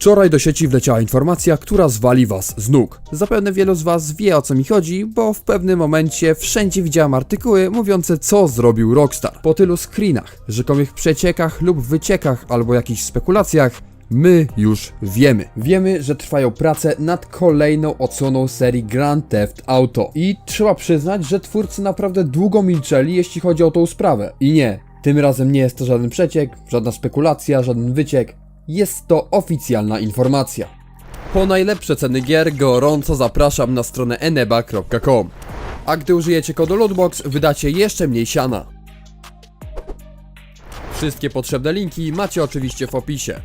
Wczoraj do sieci wleciała informacja, która zwali was z nóg. Zapewne wielu z was wie o co mi chodzi, bo w pewnym momencie wszędzie widziałem artykuły mówiące co zrobił Rockstar. Po tylu screenach, rzekomych przeciekach lub wyciekach albo jakichś spekulacjach, My już wiemy. Wiemy, że trwają prace nad kolejną odsłoną serii Grand Theft Auto. I trzeba przyznać, że twórcy naprawdę długo milczeli, jeśli chodzi o tą sprawę. I nie, tym razem nie jest to żaden przeciek, żadna spekulacja, żaden wyciek. Jest to oficjalna informacja. Po najlepsze ceny gier gorąco zapraszam na stronę eneba.com. A gdy użyjecie kodu LOOTBOX wydacie jeszcze mniej siana. Wszystkie potrzebne linki macie oczywiście w opisie.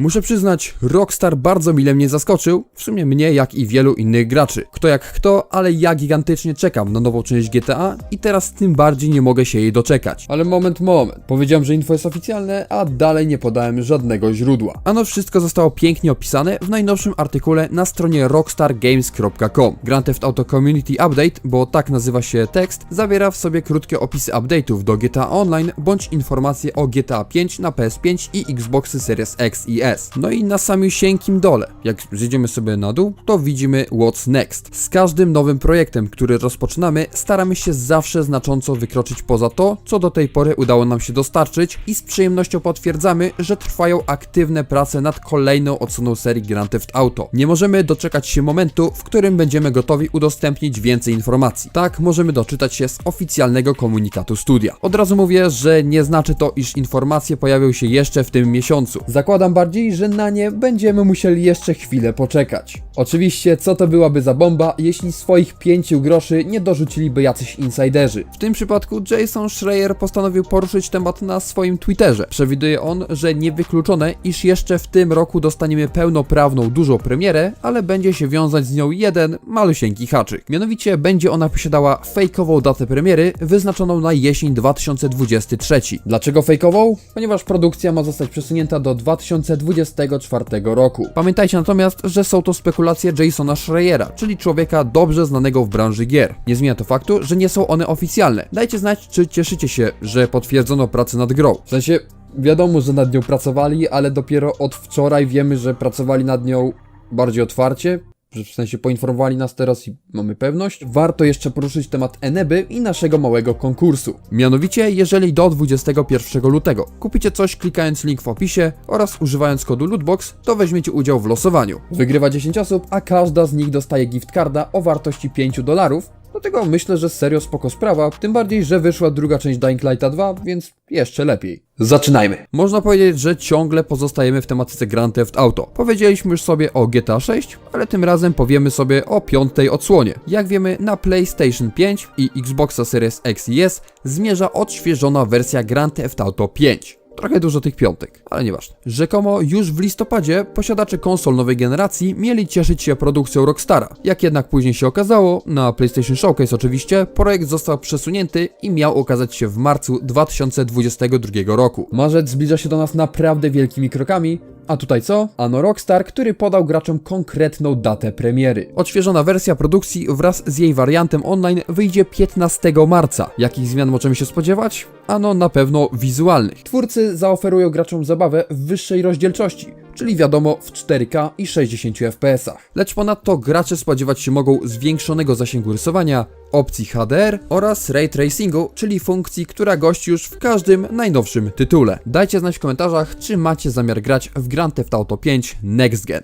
Muszę przyznać, Rockstar bardzo mile mnie zaskoczył, w sumie mnie jak i wielu innych graczy. Kto jak kto, ale ja gigantycznie czekam na nową część GTA i teraz tym bardziej nie mogę się jej doczekać. Ale moment, moment. Powiedziałem, że info jest oficjalne, a dalej nie podałem żadnego źródła. Ano wszystko zostało pięknie opisane w najnowszym artykule na stronie rockstargames.com. Grand Theft Auto Community Update, bo tak nazywa się tekst, zawiera w sobie krótkie opisy update'ów do GTA Online bądź informacje o GTA 5 na PS5 i Xboxy Series X i S. No i na samiusieńkim dole, jak zjedziemy sobie na dół, to widzimy What's Next. Z każdym nowym projektem, który rozpoczynamy, staramy się zawsze znacząco wykroczyć poza to, co do tej pory udało nam się dostarczyć i z przyjemnością potwierdzamy, że trwają aktywne prace nad kolejną odsłoną serii Grand Theft Auto. Nie możemy doczekać się momentu, w którym będziemy gotowi udostępnić więcej informacji. Tak możemy doczytać się z oficjalnego komunikatu studia. Od razu mówię, że nie znaczy to, iż informacje pojawią się jeszcze w tym miesiącu. Zakładam bardziej, że na nie będziemy musieli jeszcze chwilę poczekać. Oczywiście, co to byłaby za bomba, jeśli swoich pięciu groszy nie dorzuciliby jacyś insiderzy. W tym przypadku Jason Schreier postanowił poruszyć temat na swoim Twitterze. Przewiduje on, że niewykluczone, iż jeszcze w tym roku dostaniemy pełnoprawną dużą premierę, ale będzie się wiązać z nią jeden malusieńki haczyk. Mianowicie będzie ona posiadała fejkową datę premiery wyznaczoną na jesień 2023. Dlaczego fejkową? Ponieważ produkcja ma zostać przesunięta do 2024 roku. Pamiętajcie natomiast, że są to spekulacje Jasona Schreiera, czyli człowieka dobrze znanego w branży gier. Nie zmienia to faktu, że nie są one oficjalne. Dajcie znać, czy cieszycie się, że potwierdzono pracę nad grą. W sensie, wiadomo, że nad nią pracowali, ale dopiero od wczoraj wiemy, że pracowali nad nią bardziej otwarcie, w sensie poinformowali nas teraz i mamy pewność, warto jeszcze poruszyć temat Eneby i naszego małego konkursu. Mianowicie, jeżeli do 21 lutego kupicie coś klikając link w opisie oraz używając kodu LOOTBOX, to weźmiecie udział w losowaniu. Wygrywa 10 osób, a każda z nich dostaje gift carda o wartości 5 dolarów, Dlatego myślę, że serio spoko sprawa, tym bardziej, że wyszła druga część Dying Lighta 2, więc jeszcze lepiej. Zaczynajmy! Można powiedzieć, że ciągle pozostajemy w tematyce Grand Theft Auto. Powiedzieliśmy już sobie o GTA 6, ale tym razem powiemy sobie o piątej odsłonie. Jak wiemy, na PlayStation 5 i Xboxa Series X i S zmierza odświeżona wersja Grand Theft Auto 5. Trochę dużo tych piątek, ale nieważne. Rzekomo już w listopadzie posiadacze konsol nowej generacji mieli cieszyć się produkcją Rockstara. Jak jednak później się okazało, na PlayStation Showcase oczywiście, projekt został przesunięty i miał okazać się w marcu 2022 roku. Marzec zbliża się do nas naprawdę wielkimi krokami, a tutaj co? Ano Rockstar, który podał graczom konkretną datę premiery. Odświeżona wersja produkcji wraz z jej wariantem online wyjdzie 15 marca. Jakich zmian możemy się spodziewać? Ano na pewno wizualnych. Twórcy zaoferują graczom zabawę w wyższej rozdzielczości, czyli wiadomo w 4K i 60 fps. Lecz ponadto gracze spodziewać się mogą zwiększonego zasięgu rysowania, opcji HDR oraz Ray Tracingu, czyli funkcji, która gości już w każdym najnowszym tytule. Dajcie znać w komentarzach, czy macie zamiar grać w Grand Theft Auto 5 Next Gen.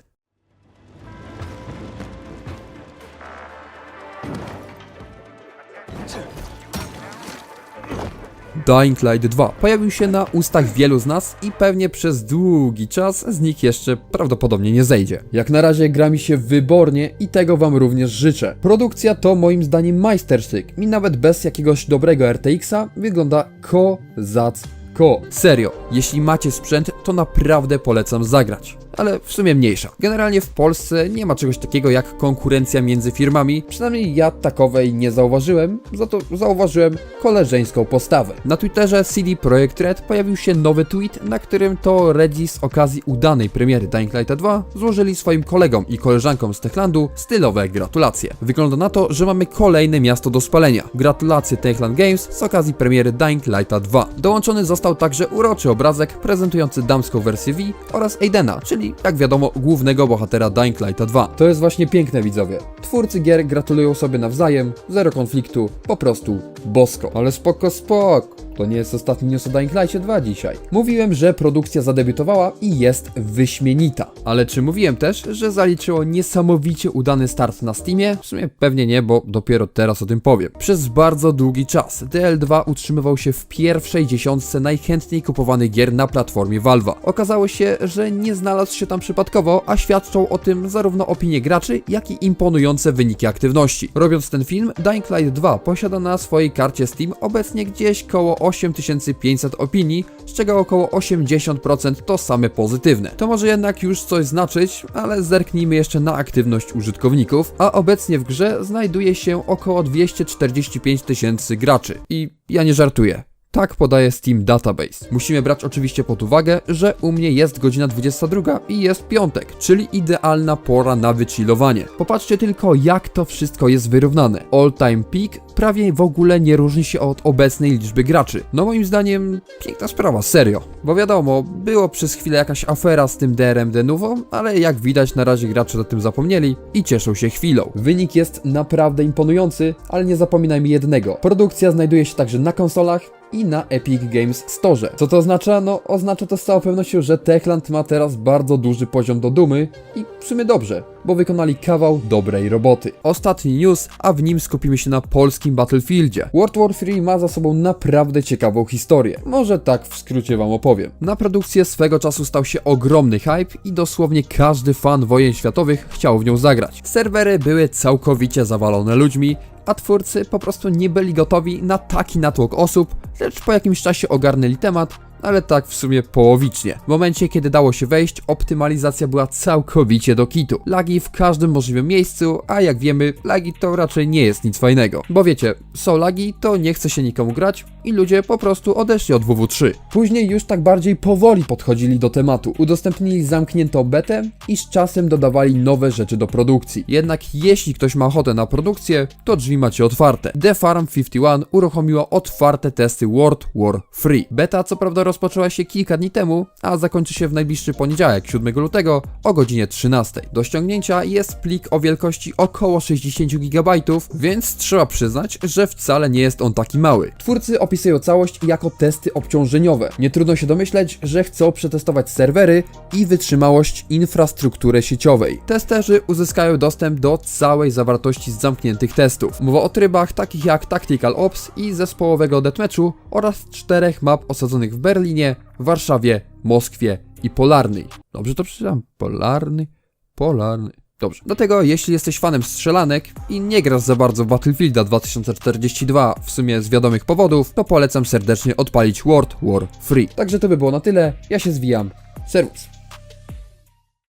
Dying Light 2 pojawił się na ustach wielu z nas i pewnie przez długi czas z nich jeszcze prawdopodobnie nie zejdzie. Jak na razie gra mi się wybornie i tego wam również życzę. Produkcja to moim zdaniem majstersztyk i nawet bez jakiegoś dobrego RTX-a wygląda kozacko. Serio, jeśli macie sprzęt, to naprawdę polecam zagrać. Ale w sumie mniejsza. Generalnie w Polsce nie ma czegoś takiego jak konkurencja między firmami, przynajmniej ja takowej nie zauważyłem, za to zauważyłem koleżeńską postawę. Na Twitterze CD Projekt Red pojawił się nowy tweet, na którym to Redzi z okazji udanej premiery Dying Light 2 złożyli swoim kolegom i koleżankom z Techlandu stylowe gratulacje. Wygląda na to, że mamy kolejne miasto do spalenia. Gratulacje Techland Games z okazji premiery Dying Light 2. Dołączony został także uroczy obrazek prezentujący damską wersję V oraz Aidena, czyli jak wiadomo głównego bohatera Dying Light 2. To jest właśnie piękne widzowie. Twórcy gier gratulują sobie nawzajem, zero konfliktu, po prostu bosko. Ale spoko, spoko. To nie jest ostatni news o Dying Light 2 dzisiaj. Mówiłem, że produkcja zadebiutowała i jest wyśmienita. Ale czy mówiłem też, że zaliczyło niesamowicie udany start na Steamie? W sumie pewnie nie, bo dopiero teraz o tym powiem. Przez bardzo długi czas DL2 utrzymywał się w pierwszej dziesiątce najchętniej kupowanych gier na platformie Valve'a. Okazało się, że nie znalazł się tam przypadkowo, a świadczą o tym zarówno opinie graczy, jak i imponujące wyniki aktywności. Robiąc ten film, Dying Light 2 posiada na swojej karcie Steam obecnie gdzieś koło 8500 opinii, z czego około 80% to same pozytywne. To może jednak już coś znaczyć, ale zerknijmy jeszcze na aktywność użytkowników, a obecnie w grze znajduje się około 245 tysięcy graczy. I ja nie żartuję. Tak podaje Steam Database. Musimy brać oczywiście pod uwagę, że u mnie jest godzina 22 i jest piątek, czyli idealna pora na wychillowanie. Popatrzcie tylko jak to wszystko jest wyrównane. All time peak prawie w ogóle nie różni się od obecnej liczby graczy. No moim zdaniem piękna sprawa, serio. Bo wiadomo, było przez chwilę jakaś afera z tym DRM Denuvo, ale jak widać na razie gracze o tym zapomnieli i cieszą się chwilą. Wynik jest naprawdę imponujący, ale nie zapominajmy jednego. Produkcja znajduje się także na konsolach i na Epic Games Store. Co to oznacza? No, oznacza to z całą pewnością, że Techland ma teraz bardzo duży poziom do dumy i w sumie dobrze, bo wykonali kawał dobrej roboty. Ostatni news, a w nim skupimy się na polskim Battlefieldzie. World War 3 ma za sobą naprawdę ciekawą historię. Może tak w skrócie wam opowiem. Na produkcję swego czasu stał się ogromny hype i dosłownie każdy fan wojen światowych chciał w nią zagrać. Serwery były całkowicie zawalone ludźmi, a twórcy po prostu nie byli gotowi na taki natłok osób, lecz po jakimś czasie ogarnęli temat, ale tak w sumie połowicznie. W momencie, kiedy dało się wejść, optymalizacja była całkowicie do kitu. Lagi w każdym możliwym miejscu, a jak wiemy, lagi to raczej nie jest nic fajnego. Bo wiecie, są lagi, to nie chce się nikomu grać i ludzie po prostu odeszli od WW3. Później już tak bardziej powoli podchodzili do tematu. Udostępnili zamkniętą betę i z czasem dodawali nowe rzeczy do produkcji. Jednak jeśli ktoś ma ochotę na produkcję, to drzwi macie otwarte. The Farm 51 uruchomiła otwarte testy World War Free. Beta co prawda rozpoczęła się kilka dni temu, a zakończy się w najbliższy poniedziałek, 7 lutego o godzinie 13. Do ściągnięcia jest plik o wielkości około 60 GB, więc trzeba przyznać, że wcale nie jest on taki mały. Twórcy opisują całość jako testy obciążeniowe. Nie trudno się domyśleć, że chcą przetestować serwery i wytrzymałość infrastruktury sieciowej. Testerzy uzyskają dostęp do całej zawartości zamkniętych testów. Mowa o trybach takich jak Tactical Ops i zespołowego deathmatchu oraz czterech map osadzonych w Berlinie, Warszawie, Moskwie i Polarnej. Dobrze to przeczytam? Polarny? Polarny. Dobrze. Do tego, jeśli jesteś fanem strzelanek i nie grasz za bardzo w Battlefielda 2042, w sumie z wiadomych powodów, to polecam serdecznie odpalić World War Free. Także to by było na tyle. Ja się zwijam. Serwus.